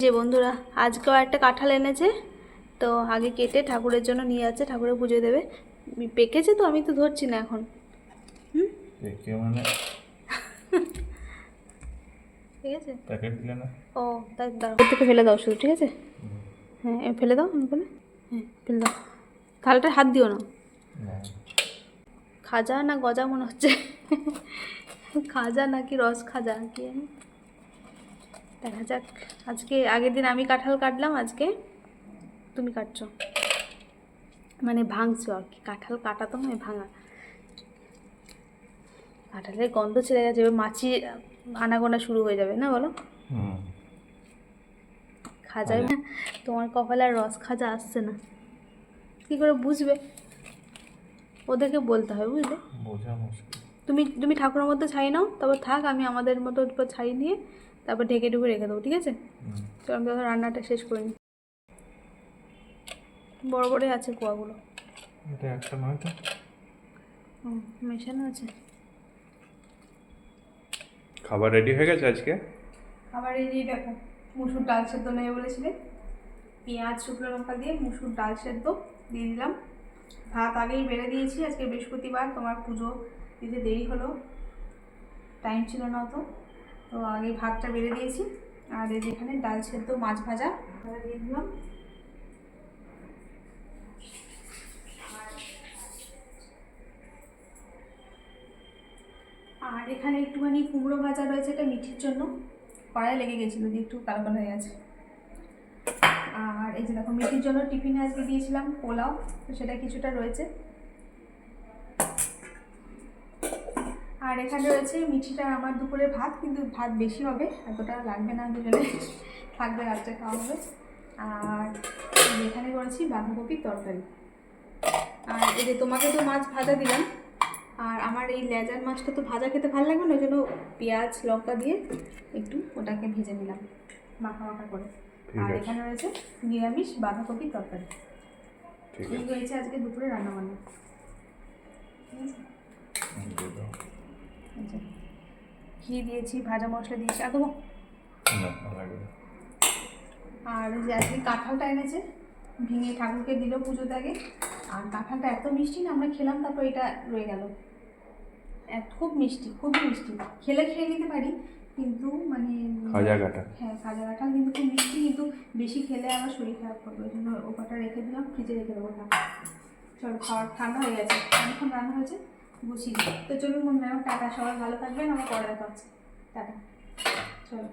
যে বন্ধুরা আজকেও একটা কাঁঠাল এনেছে। তো আগে কেটে ঠাকুরের জন্য নিয়ে যাচ্ছে ঠাকুরের পুজো দেবে। পেকেছে তো আমি তো ধরছি না এখন। হুম? মানে? ঠিক আছে? প্যাকেট দিলে না? ও তাই দাও থেকে ফেলে দাও শুধু ঠিক আছে? হ্যাঁ ফেলে দাও আমি বলে হ্যাঁ ফেলে দাও। থালটা হাত দিও না। খাজা না গজা মনে হচ্ছে? খাজা নাকি রস খাজা কি জানি? দেখা যাক। আজকে আগের দিন আমি কাঁঠাল কাটলাম আজকে তুমি কাটছো। মানে ভাঙছো আর কি। কাঁঠাল কাটা তো নয় ভাঙা। কাঁঠালের গন্ধ ছেড়ে গেছে এবার মাছি আনাগোনা শুরু হয়ে যাবে না বলো? হুম। না তোমার কপালে আর রস খাজা আসছে না। কী করে বুঝবে? ওদেরকে বলতে হবে বুঝলে? বোঝা মুশকিল। তুমি তুমি ঠাকুরের মধ্যে ছাই নাও তারপর থাক আমি আমাদের মতো ছাই নিয়ে তারপর ঢেকে ঢুকে রেখে দেবো ঠিক আছে। চলো আমি তখন রান্নাটা শেষ করে নিই। বড় বড়ই আছে কুয়াগুলো। এটা একটা নয় তো মেশানো আছে। খাবার রেডি হয়ে গেছে আজকে? এই যে দেখো মুসুর ডাল সেদ্ধ নেবে বলেছিলে। পেঁয়াজ শুকনো লঙ্কা দিয়ে মুসুর ডাল সেদ্ধ দিয়ে দিলাম। ভাত আগেই বেড়ে দিয়েছি আজকে বৃহস্পতিবার তোমার পুজো দিতে দেরি হলো টাইম ছিল না তো তো আগে ভাতটা বেড়ে দিয়েছি। আর এই যেখানে ডাল সেদ্ধ, মাছ ভাজা। দিয়ে দিলাম। আর এখানে একটুখানি কুমড়ো ভাজা রয়েছে এটা মিঠির জন্য। কড়াই লেগে গেছিল, দিয়ে একটু কালো কালো হয়ে গেছে। আর এই যে দেখো, মিঠির জন্য টিফিনে আজকে দিয়েছিলাম পোলাও, তো সেটা কিছুটা রয়েছে। আর এখানে রয়েছে মিঠিটা আমার দুপুরে ভাত কিন্তু ভাত বেশি হবে এতটা লাগবে না দুজনে। থাকবে রাত্রে খাওয়া হবে। আর এখানে করেছি বাঁধাকপির তরকারি। আর এই যে তোমাকে তো মাছ ভাজা দিলাম আর আমার এই লেজার মাছটা তো ভাজা খেতে ভালো লাগবে না ওই জন্য পেঁয়াজ লঙ্কা দিয়ে একটু ওটাকে ভেজে নিলাম মাখা মাখা করে। আর এখানে রয়েছে নিরামিষ বাঁধাকপির তরকারি। এই হয়েছে আজকে দুপুরে রান্না বান্না ঠিক আছে হুম, দিয়ে দাও। এই যে ঘি দিয়েছি ভাজা মশলা দিয়েছি আর দেবো। আর যে আজকে কাঁঠালটা এনেছে ভেঙে ঠাকুরকে দিল পুজোতে আগে। আর কাঁঠালটা এত মিষ্টি না আমরা খেলাম তারপর এটা রয়ে গেল। খুব মিষ্টি খুবই মিষ্টি। খেলে খেয়ে নিতে পারি কিন্তু মানে খাজা কাটা হ্যাঁ কাঁচা কাঁঠাল কিন্তু খুব মিষ্টি কিন্তু বেশি খেলে আমার শরীর খারাপ করবে। ওই জন্য ও কটা রেখে দিলাম ফ্রিজে রেখে দেবো। চলো খাওয়ার ঠান্ডা হয়ে গেছে। অনেকক্ষণ রান্না হয়েছে। দিই। তো চলুন মনে হয় টাটা সবাই ভালো থাকবেন আমার পরে হচ্ছে। টাটা। চলো।